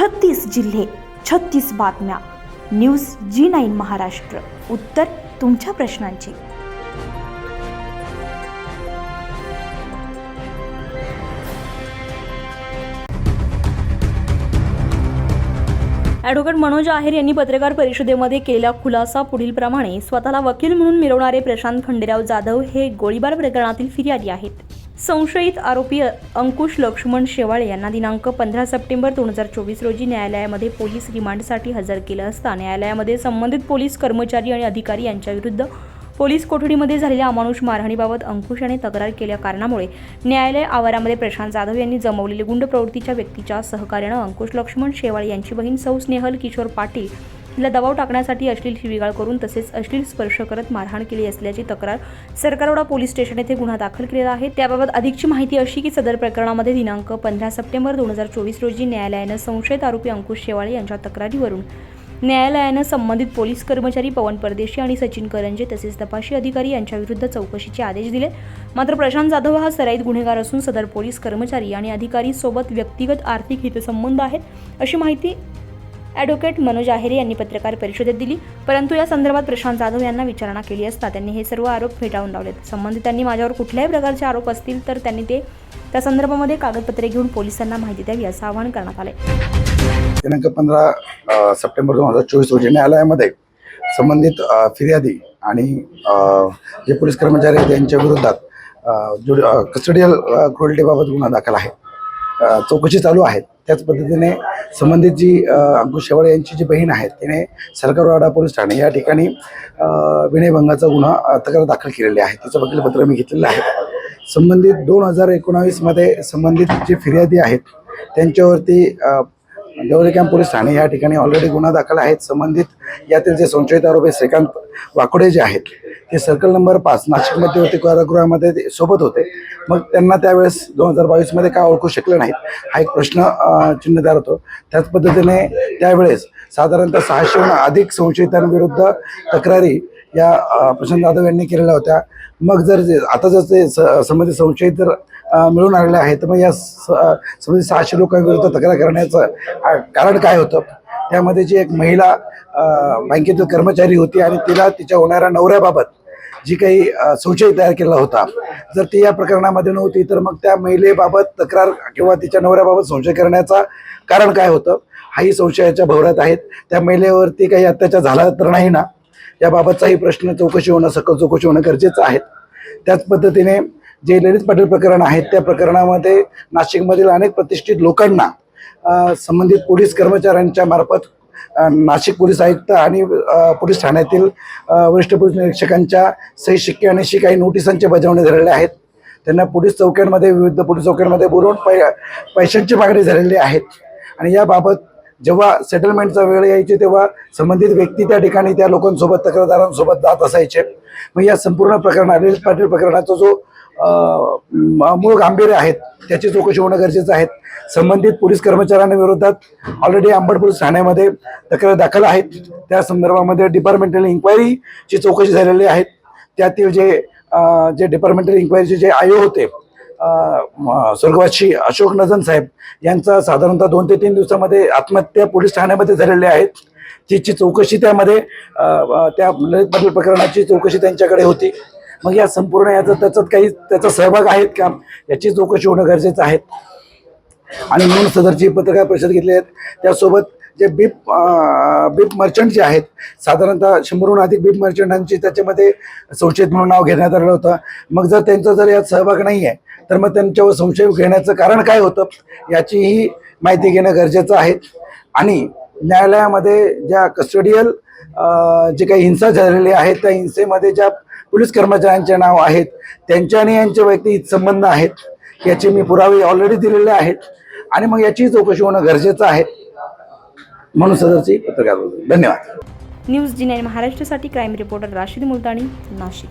छत्तीस जिल्हे छत्तीस बातम्या. News G nine Maharashtra. उत्तर तुमच्या प्रश्नांची. ॲडव्होकेट मनोज आहेर यांनी पत्रकार परिषदेमध्ये केलेला खुलासा पुढील प्रमाणे स्वतःला वकील म्हणून मिरवणारे प्रशांत खंडेराव जाधव हे गोळीबार प्रकरणातील फिर्यादी आहेत. संशयित आरोपी अंकुश लक्ष्मण शेवाळे यांना दिनांक पंधरा सप्टेंबर दोन हजार चोवीस रोजी न्यायालयामध्ये पोलीस रिमांडसाठी हजर केलं असता न्यायालयामध्ये संबंधित पोलीस कर्मचारी आणि अधिकारी यांच्याविरुद्ध पोलीस कोठडीमध्ये झालेल्या अमानुष मारहाणीबाबत अंकुश याने तक्रार केल्या कारणामुळे न्यायालय आवारामध्ये प्रशांत जाधव यांनी जमवलेली गुंड प्रवृत्तीच्या व्यक्तीच्या सहकार्यानं अंकुश लक्ष्मण शेवाळे यांची बहीण सौ स्नेहल किशोर पाटील तिला दबाव टाकण्यासाठी अश्लील शिवीगाळ करून तसेच अश्लील स्पर्श करत मारहाण केली असल्याची तक्रार सरकारवाडा पोलीस स्टेशन येथे गुन्हा दाखल केलेला आहे. त्याबाबत अधिकची माहिती अशी की सदर प्रकरणामध्ये दिनांक पंधरा सप्टेंबर दोन हजार चोवीस रोजी न्यायालयानं संशयित आरोपी अंकुश शेवाळे यांच्या तक्रारीवरून न्यायालयानं संबंधित पोलीस कर्मचारी पवन परदेशी आणि सचिन करंजे तसेच तपाशी अधिकारी यांच्याविरुद्ध चौकशीचे आदेश दिले. मात्र प्रशांत जाधव हा सराईत गुन्हेगार असून सदर पोलीस कर्मचारी आणि अधिकारी सोबत व्यक्तिगत आर्थिक हितसंबंध आहेत अशी माहिती ॲडव्होकेट मनोज आहेरे यांनी पत्रकार परिषदेत दिली. परंतु या संदर्भात प्रशांत जाधव यांना विचारणा केली असता त्यांनी हे सर्व आरोप फेटाळून लावलेत. संबंधितांनी माझ्यावर कुठल्याही प्रकारचे आरोप असतील तर त्यांनी ते त्या संदर्भामध्ये कागदपत्रे घेऊन पोलिसांना माहिती द्यावी असं आवाहन करण्यात आले दिनांक पंधरा सप्टेंबर दोन हजार चोवीस रोजी न्यायालयामध्ये संबंधित फिर्यादी आणि जे पोलीस कर्मचारी आहेत त्यांच्या विरोधात कस्टडियल क्रुएल्टीबाबत गुन्हा दाखल आहे. चौकशी चालू आहे. त्याच पद्धतीने संबंधित जी अंकुश शेवाळे यांची जी बहीण आहे तिने सरकारवाडा पोलीस ठाणे या ठिकाणी विनयभंगाचा गुन्हा तक्रार दाखल केलेली आहे. तिचं वकीलपत्र मी घेतलेलं आहे. संबंधित दोन हजार एकोणावीसमध्ये संबंधित जे फिर्यादी आहेत त्यांच्यावरती अ, कॅम्प पोलीस ठाणे या ठिकाणी ऑलरेडी गुन्हा दाखल आहेत. संबंधित यातील जे संशयित आरोपी श्रीकांत वाकोडे जे आहेत ते सर्कल नंबर पाच नाशिकमध्ये होते कारागृहामध्ये ते सोबत होते. मग त्यांना त्यावेळेस दोन हजार बावीसमध्ये का ओळखू शकले नाहीत हा एक प्रश्न चिन्हदार होतो. त्याच पद्धतीने त्यावेळेस साधारणतः सहाशेहून अधिक संशयितांविरुद्ध तक्रारी या प्रशांत जाधव यांनी केलेल्या होत्या. मग जर जे- आता जर ते स- संबंधित संशयित जर मिळून आलेले आहेत तर मग या स- संबंधित सहाशे लोकांविरुद्ध तक्रार करण्याचं कारण काय होतं? त्यामध्ये जी एक महिला बँकेतील कर्मचारी होती आणि तिला तिच्या होणाऱ्या नवऱ्याबाबत जी काही संशय तयार केला होता जर ती या प्रकरणामध्ये नव्हती तर मग त्या महिलेबाबत तक्रार किंवा तिच्या नवऱ्याबाबत संशय करण्याचा कारण काय होतं? हाही संशयाच्या भवरात आहेत. त्या महिलेवरती काही अत्याचार झाला तर नाही ना? याबाबतचाही प्रश्न चौकशी होणं सकल चौकशी होणं गरजेचं आहे. त्याच पद्धतीने जे ललित पाटील प्रकरण आहेत त्या प्रकरणामध्ये नाशिकमधील अनेक प्रतिष्ठित लोकांना संबंधित पोलीस कर्मचाऱ्यांच्या मार्फत नाशिक पोलीस आयुक्त आणि पोलीस ठाण्यातील वरिष्ठ पोलीस निरीक्षकांच्या सही शिक्के आणि अशी काही नोटिसांचे बजावणे झालेले आहेत. त्यांना पोलीस चौक्यांमध्ये विविध पोलीस चौक्यांमध्ये बोलवून पै पैशांची मागणी झालेली आहेत आणि याबाबत जेव्हा सेटलमेंटचा वेळ यायची तेव्हा संबंधित व्यक्ती त्या ठिकाणी त्या लोकांसोबत तक्रारदारांसोबत जात असायचे. मग या संपूर्ण प्रकरणा अनिल पाटील प्रकरणाचा जो मूळ गांभीर्य आहेत त्याची चौकशी होणं गरजेचं आहे. संबंधित पोलीस कर्मचाऱ्यांविरोधात ऑलरेडी अंबड पोलीस ठाण्यामध्ये तक्रार दाखल आहेत. त्या संदर्भामध्ये डिपार्टमेंटल इन्क्वायरीची चौकशी झालेली आहे. त्यातील जे जे डिपार्टमेंटल इन्क्वायरीचे जे आयोग होते स्वर्गवासी अशोक नजन साहेब यांचा साधारणतः दोन ते तीन दिवसामध्ये आत्महत्या पोलीस ठाण्यामध्ये झालेली आहेत तिची चौकशी त्यामध्ये त्या ललित पाटील प्रकरणाची चौकशी त्यांच्याकडे होती. मग या संपूर्ण याचा त्याच्यात काही त्याचा सहभाग आहेत का? याची चौकशी होणं गरजेचं आहे. आणि म्हणून सदरची पत्रकार परिषद घेतली आहेत त्यासोबत जे बीप बीप मर्चंट जे आहेत साधारणतः शंभरहून अधिक बीप मर्चंटांची त्याच्यामध्ये संशयित म्हणून नाव घेण्यात आलं होतं. मग जर त्यांचा जर यात सहभाग नाही आहे तर मग त्यांच्यावर संशय घेण्याचं कारण काय होतं याचीही माहिती घेणं गरजेचं आहे. आणि न्यायालयामध्ये ज्या कस्टडियल जे काही हिंसा झालेली आहे त्या हिंसेमध्ये ज्या पोलीस कर्मचाऱ्यांचे नाव आहेत त्यांच्या आणि यांचे वैयक्तिक संबंध आहेत याचे मी पुरावे ऑलरेडी दिलेले आहेत. आणि मग याची चौकशी होणं गरजेचं आहे. म्हणून सदरची पत्रकार धन्यवाद. न्यूज जी नाईन महाराष्ट्रासाठी क्राईम रिपोर्टर राशीद मुलतानी नाशिक.